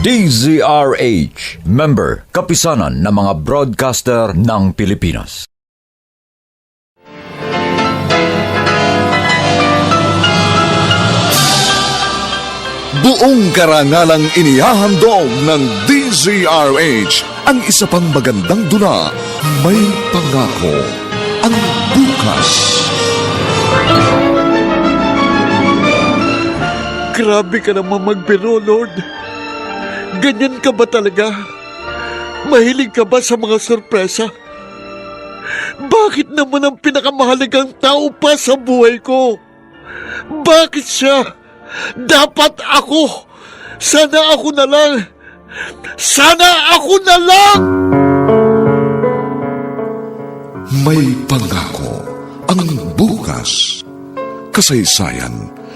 DZRH, member, kapisanan ng mga broadcaster ng Pilipinas. Buong karangalang inihahandog ng DZRH ang isa pang magandang dula, May Pangako, ang bukas. Grabe ka naman magbiro, Lord. Ganyan ka ba talaga? Mahilig ka ba sa mga sorpresa? Bakit naman ang pinakamahalagang tao pa sa buhay ko? Bakit siya? Dapat ako! Sana ako na lang! Sana ako na lang! May Pangako, ang bukas. Kasaysayan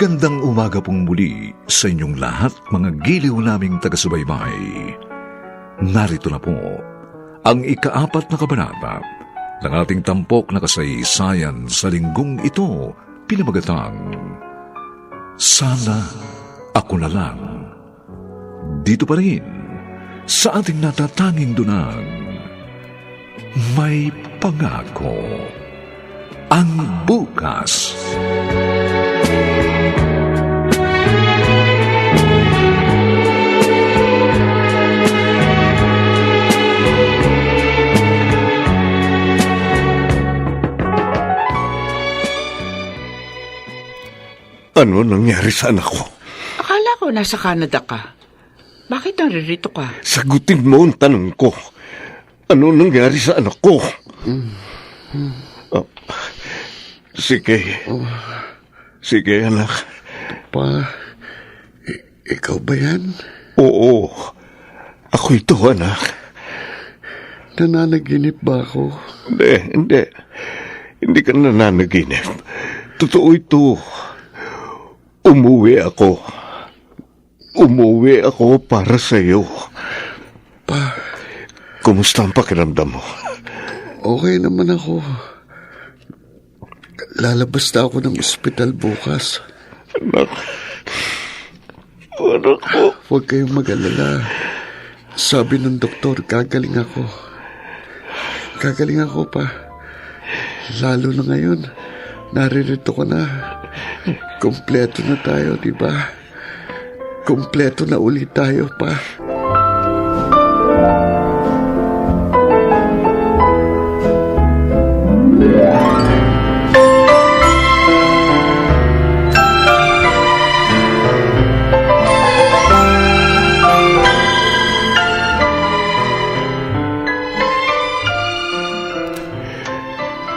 Magandang umaga pong muli sa inyong lahat mga giliw naming taga-subaybay. Narito na po ang ikaapat na kabanata ng ating tampok na kasaysayan sa linggong ito pinamagatang Sana ako na lang. Dito pa rin sa ating natatanging dunang may pangako ang bukas. Ano nangyari sa anak ko? Akala ko nasa Canada ka. Bakit naririto ka? Sagutin mo ang tanong ko. Ano nangyari sa anak ko? Oh, sige. Sige, anak. Pa, i- ikaw ba yan? Oo. Ako ito, anak. Nananaginip ba ako? Hindi, hindi. Hindi ka nananaginip. Totoo ito. Umuwi ako. Umuwi ako para sa iyo. Pa, Kumusta ang pakiramdam mo? okay naman ako. Lalabas na ako ng ospital bukas. Anak. Anak ko. Huwag kayong mag-alala. Sabi ng doktor, gagaling ako. Gagaling ako pa. Lalo na ngayon, naririto ko na. Kompleto na tayo, di ba? Kompleto na ulit tayo pa.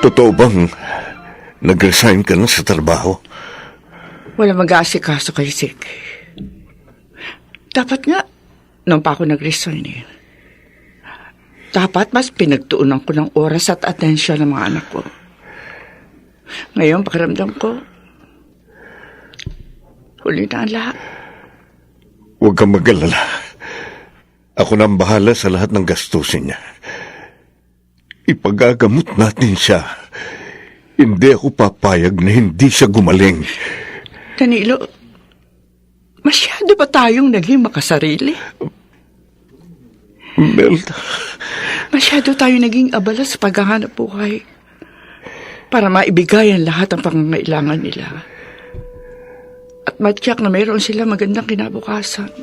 Totoo bang nag-resign ka na sa trabaho? Wala mag-aasikaso kay Sik. Dapat nga, nung pa ako nag-resign eh. Dapat mas pinagtuunan ko ng oras at atensyon ng mga anak ko. Ngayon, pakiramdam ko, huli na ang lahat. Huwag kang mag-alala. Ako na ang bahala sa lahat ng gastusin niya. Ipagagamot natin siya. Hindi ako papayag na hindi siya gumaling. Danilo, masyado ba tayong naging makasarili? Melda, Masyado tayong naging abala sa paghahanap buhay para maibigay ang lahat ng pangangailangan nila. At matyak na mayroon sila magandang kinabukasan.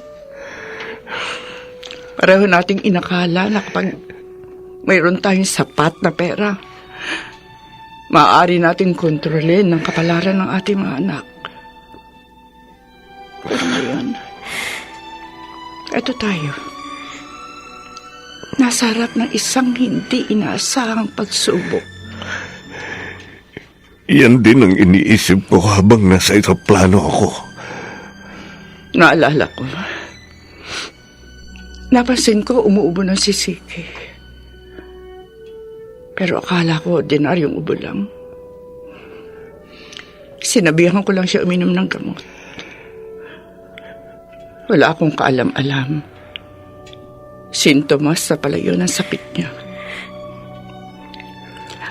Pareho nating inakala na kapag mayroon tayong sapat na pera, maaari nating kontrolin ang kapalaran ng ating mga anak. Pero ngayon, eto tayo. Nasa harap ng isang hindi inaasahang pagsubok. yan din ang iniisip ko habang nasa plano ako. Naalala ko. Napansin ko umuubo ng sisiki. Pero akala ko ordinaryong ubo lang. Sinabihan ko lang siya uminom ng gamot. Wala akong kaalam-alam. Sintomas na pala yun ang sakit niya.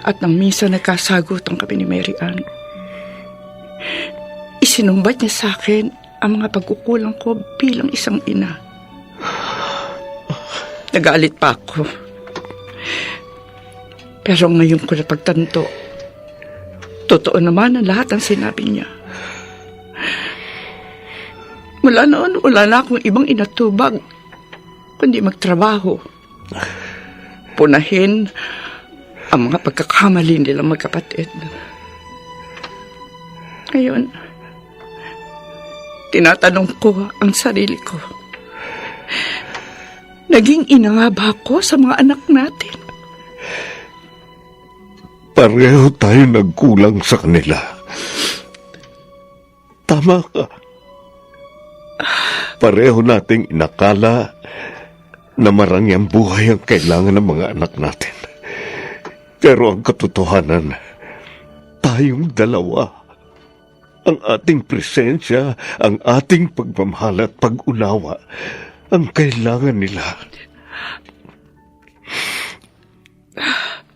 At nang minsan nagkasagutan kami ni Mary Ann, isinumbat niya sa akin ang mga pagkukulang ko bilang isang ina. Nagalit pa ako. Pero ngayon ko napagtanto, totoo naman ang lahat ng sinabi niya. Mula noon, wala na akong ibang inatubag, kundi magtrabaho. Punahin ang mga pagkakamali nilang magkapatid. Ngayon, tinatanong ko ang sarili ko. Naging ina nga ba ako sa mga anak natin? Pareho tayo nagkulang sa kanila. Tama ka. Pareho nating inakala na marangyang buhay ang kailangan ng mga anak natin. Pero ang katotohanan, tayong dalawa. Ang ating presensya, ang ating pagmamahal at pag-unawa, ang kailangan nila.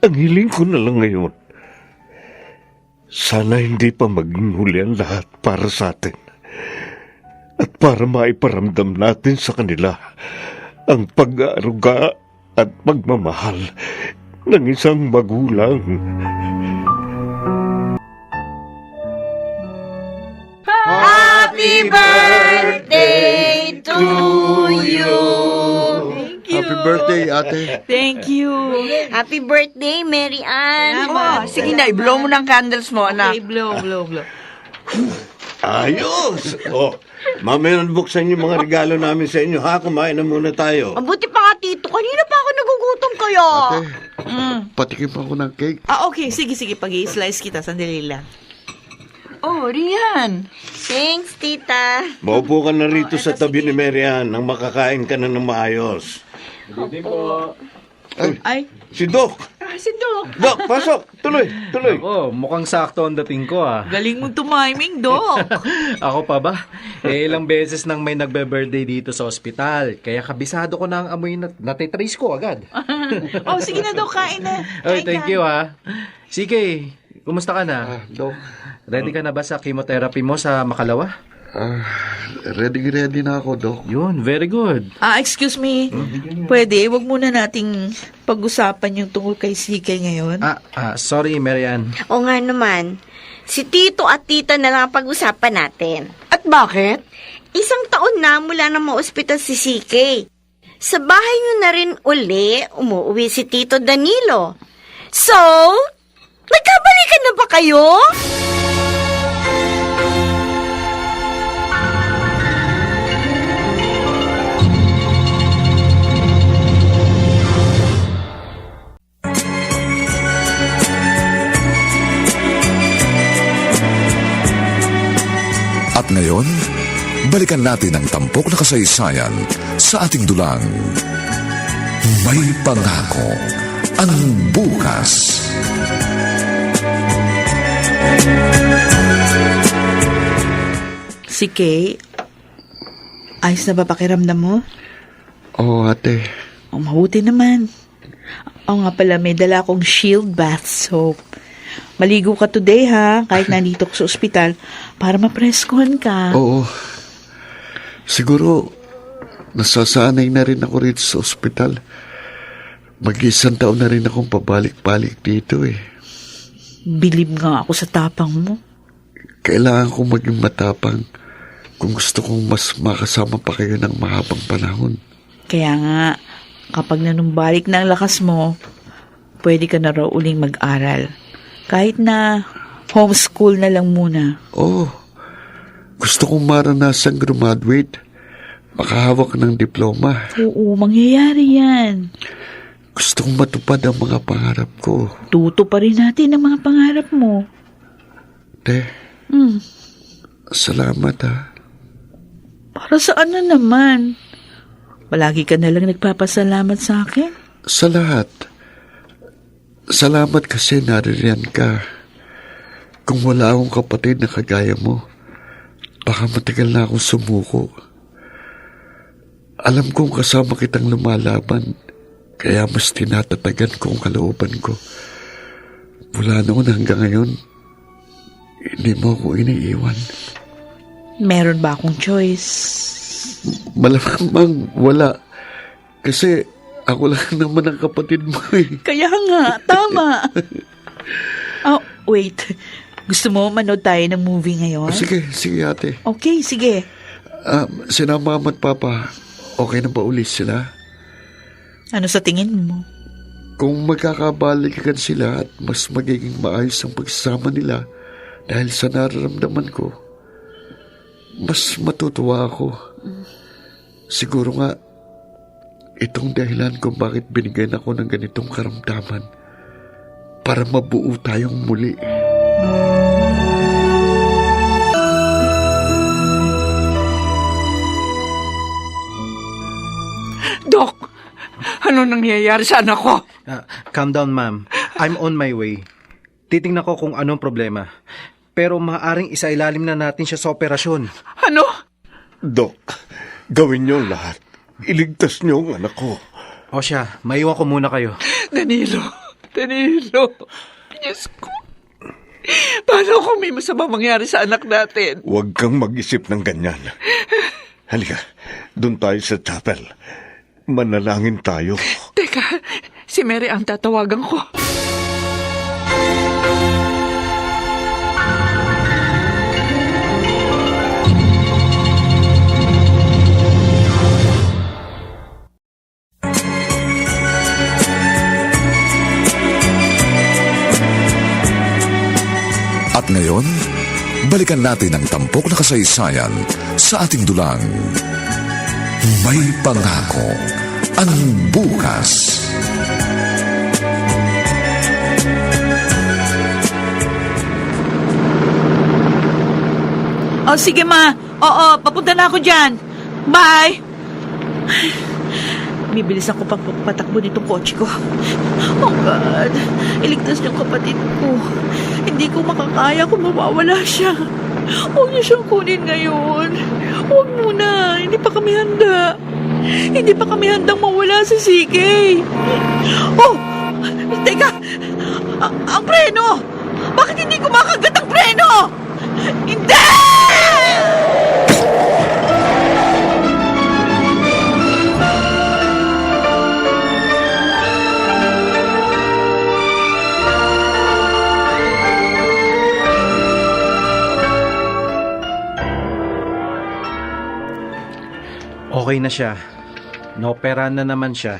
Ang hiling ko na lang ngayon, sana hindi pa maging huli ang lahat para sa atin. At para maiparamdam natin sa kanila ang pag-aaruga at pagmamahal ng isang magulang. Happy birthday, ate. Thank you. Happy birthday, Mary Ann. Salamat. sige na, i-blow mo ng candles mo, Okay, blow, blow, blow. Ayos! Oh, mamaya buksan yung mga regalo namin sa inyo, ha? Kumain na muna tayo. Mabuti pa nga, Tito. Kanina pa ako nagugutom kaya. Ate, patikim ako ng cake. Ah, okay. Sige, sige. Pag-i-slice kita. Sandali lang. Oh, Rian. Thanks, Tita. Maupo ka na rito sa tabi ni Marian nang makakain ka na ng maayos. Ay, Si Doc! Ah, si Doc. Doc, pasok! Tuloy, tuloy! Oh, mukhang sakto ang dating ko ah. galing mong tumiming, Doc. Ako pa ba? Eh, ilang beses nang may nagbe-birthday dito sa ospital. Kaya kabisado ko na ang amoy na natitrace ko agad. oh, sige na, Doc. Kain na. Oy, Kain thank ka. you ha. Sige, kumusta ka na? Ah, Dok, Ready ka na ba sa chemotherapy mo sa Makalawa? Ah, ready-ready na ako, Dok. Yun, very good. Ah, excuse me. Pwede, wag muna nating pag-usapan yung tungkol kay CK ngayon. Ah, ah sorry, Marian. O nga naman, si Tito at Tita na lang ang pag-usapan natin. At bakit? Isang taon na mula na ma-ospital si CK. Sa bahay niyo na rin uli, umuwi si Tito Danilo. So, nagkabalikan na ba kayo? Ngayon, balikan natin ang tampok na kasaysayan sa ating dulang. May pangako ang bukas. Si Kay, Ayos na ba pakiramdam mo? Oo, ate. O, mabuti naman. Oo nga pala, may dala akong shield bath soap. Maligo ka today ha, kahit nandito ko sa ospital, para mapreskohan ka. Oo. Siguro, nasasanay na rin ako rito sa ospital. Mag-isang taon na rin akong pabalik-balik dito eh. Bilib nga ako sa tapang mo. Kailangan kong maging matapang kung gusto kong mas makasama pa kayo ng mahabang panahon. Kaya nga, kapag nanumbalik na ang lakas mo, pwede ka na raw uling mag-aral. Kahit na homeschool na lang muna. Oo. Gusto kong maranasang graduate. Makahawak ng diploma. Oo, mangyayari yan. Gusto kong matupad ang mga pangarap ko. Tuto pa rin natin ang mga pangarap mo. Te, Hmm, salamat ha. para saan na naman? Palagi ka na lang nagpapasalamat sa akin. Sa lahat. Salamat kasi naririyan ka. Kung wala akong kapatid na kagaya mo, baka matagal na akong sumuko. Alam kong kasama kitang lumalaban, kaya mas tinatatagan ko ang kalooban ko. Mula noon hanggang ngayon, hindi mo ako iniiwan. Meron ba akong choice? Malamang wala. Kasi ako lang naman ang kapatid mo eh. Kaya nga, tama. oh, wait. Gusto mo manood tayo ng movie ngayon? Sige, sige ate. Okay, sige. Ah, sina mama at papa, okay na ba ulit sila? Ano sa tingin mo? Kung magkakabalikan sila at mas magiging maayos ang pagsasama nila dahil sa nararamdaman ko, mas matutuwa ako. Siguro nga, itong dahilan kung bakit binigyan ako ng ganitong karamdaman para mabuo tayong muli. Dok, ano nangyayari sa anak ko? Ah, calm down, ma'am. I'm on my way. Titingnan ko kung anong problema. Pero maaaring isailalim na natin siya sa operasyon. Ano? Dok, gawin niyo lahat. Iligtas niyo ang anak ko. O siya, maiwan ko muna kayo. Danilo, Danilo. Diyos ko. Paano kung may masama mangyari sa anak natin? Huwag kang mag-isip ng ganyan. Halika, doon tayo sa chapel. Manalangin tayo. Teka, si Mary ang tatawagan ko. Balikan natin ang tampok na kasaysayan sa ating dulang. May pangako ang bukas. Oh, sige ma. Oo, papunta na ako dyan. Bye! Bibilis ako pang patakbo nitong kotse ko. Oh God, iligtas niyo ang kapatid ko. Hindi ko makakaya kung mawawala siya. Huwag niyo siyang kunin ngayon. Huwag muna, hindi pa kami handa. Hindi pa kami handang mawala si CK. Oh, teka, A- ang preno! Bakit hindi kumakagat ang preno? Hindi! Okay na siya. Naoperahan na naman siya.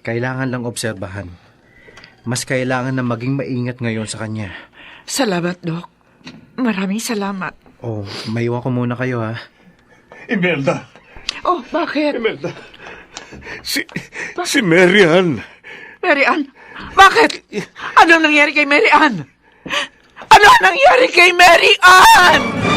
Kailangan lang obserbahan. Mas kailangan na maging maingat ngayon sa kanya. Salamat, Dok. Maraming salamat. Oh, maiwan ko muna kayo ha. Imelda! Oh, bakit? Imelda! Si, si Marian! Mary Ann, bakit? Ano nangyari kay Mary Ann? Ano nangyari kay Mary Ann?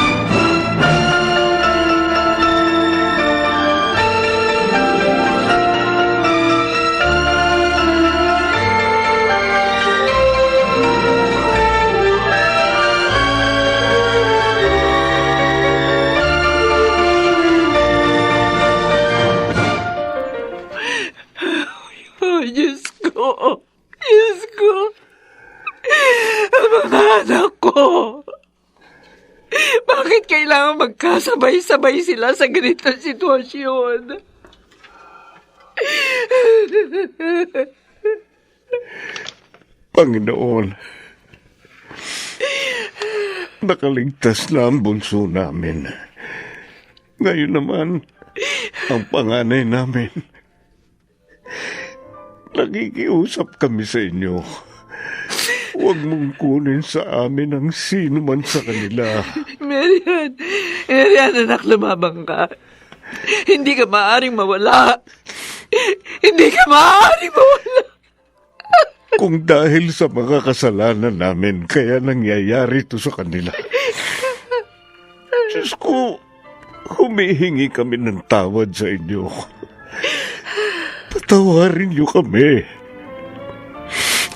Diyos ko. Diyos ko. Ang mga anak ko. Bakit kailangan magkasabay-sabay sila sa ganitong sitwasyon? Panginoon, nakaligtas na ang bunso namin. Ngayon naman, ang panganay namin. Nakikiusap kami sa inyo. Huwag mong kunin sa amin ang sino man sa kanila. Marian, Marian, anak, lumabang ka. Hindi ka maaaring mawala. Hindi ka maaaring mawala. Kung dahil sa mga kasalanan namin, kaya nangyayari ito sa kanila. Diyos ko, humihingi kami ng tawad sa inyo. Patawarin niyo kami.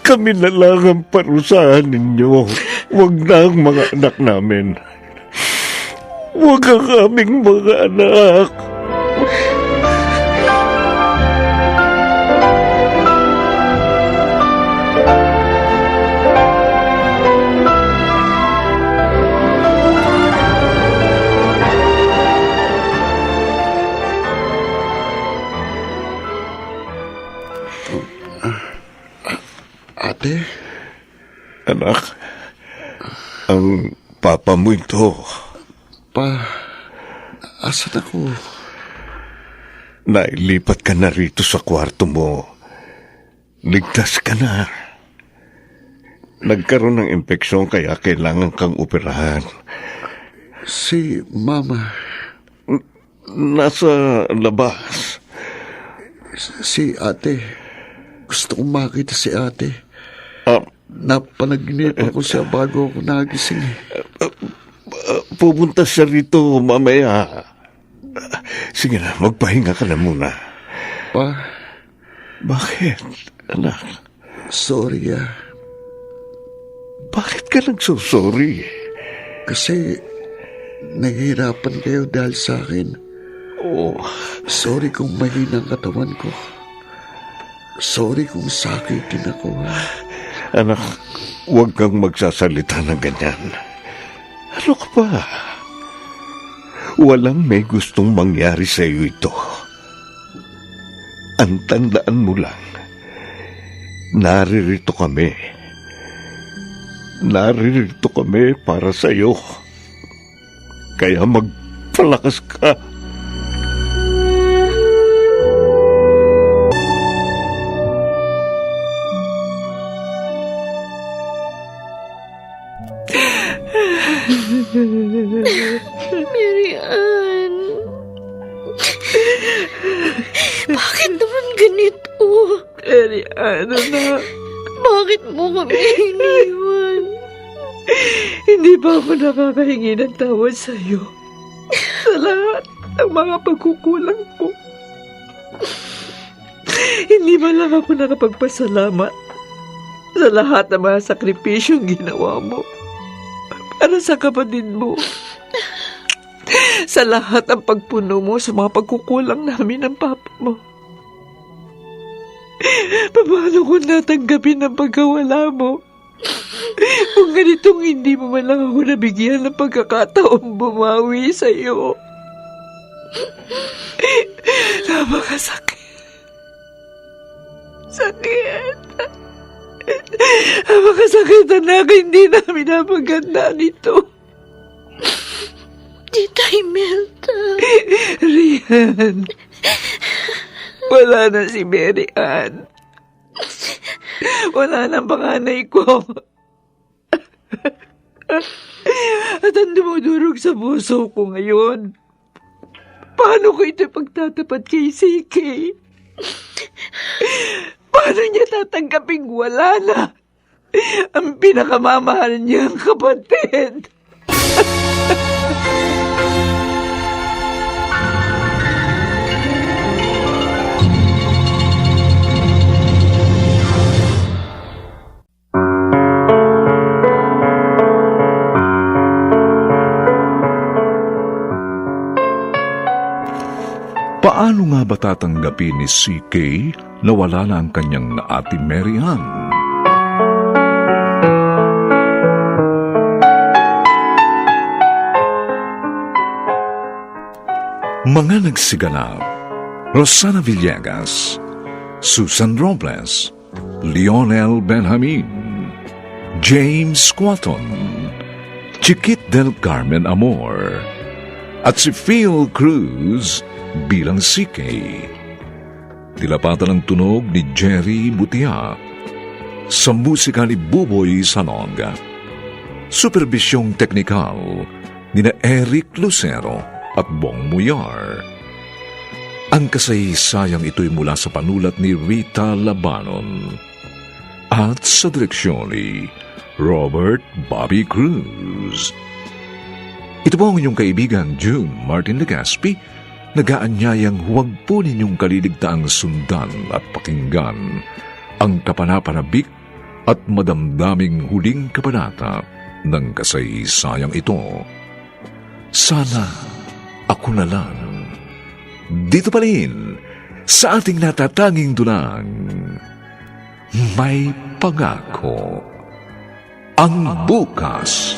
Kami na lang ang parusahan ninyo. Huwag na ang mga anak namin. Huwag ang aming mga anak. Papa mo ito. pa, asan ako? Nailipat ka na rito sa kwarto mo. Ligtas ka na. Nagkaroon ng impeksyon kaya kailangan kang operahan. Si Mama, Nasa labas. si ate. Gusto kong makita si ate. Ah, Napanaginip ako siya bago ako nagising. eh. ah, pupunta siya rito mamaya. Sige na, magpahinga ka na muna. Pa, Bakit, anak? sorry ah. Bakit ka nagsusorry? Kasi nahihirapan kayo dahil sa akin. Oh, Sorry kung mahina ang katawan ko. Sorry kung sakitin ako. ha. Anak, huwag kang magsasalita ng ganyan. Ano ka ba? Walang may gustong mangyari sa iyo ito. Ang tandaan mo lang, naririto kami. Naririto kami para sa iyo. Kaya magpalakas ka. Nakakahingi ng tawad sa iyo? Sa lahat ng mga pagkukulang ko. Hindi ba lang ako nakapagpasalamat sa lahat ng mga sakripisyong ginawa mo para sa kapatid mo. Sa lahat ng pagpuno mo sa mga pagkukulang namin ng papa mo. Paano ko natanggapin ang pagkawala mo? Kung ganitong hindi mo man lang ako nabigyan ng pagkakataong bumawi sa iyo. Napakasakit. Sakit. Napakasakit anak. Hindi namin napaganda nito. Tita Imelda. Rian. Wala na si Mary Ann. Wala na ang panganay ko. At ang dumudurog sa puso ko ngayon. Paano ko ito pagtatapat kay CK? Paano niya tatanggaping wala na ang pinakamamahal niyang kapatid? Tatanggapin ni CK na wala na ang kanyang ate Mary Ann? Mga nagsiganap, Rosana Villegas, Susan Robles, Lionel Benjamin, James Quaton, Chiquit del Carmen Amor, at si Phil Cruz bilang CK. Tilapatan ng tunog ni Jerry Butia sa musika ni Buboy Salonga. Supervisyong teknikal ni na Eric Lucero at Bong Muyar. Ang kasaysayang ito'y mula sa panulat ni Rita Labanon at sa direksyon ni Robert Bobby Cruz. Ito po ang inyong kaibigan June Martin Legaspi, nagaanyayang huwag po ninyong kaliligtaang sundan at pakinggan ang kapanapanabik at madamdaming huling kabanata ng kasaysayang ito. Sana ako na lang. Dito pa rin, sa ating natatanging dunang, may pangako ang bukas.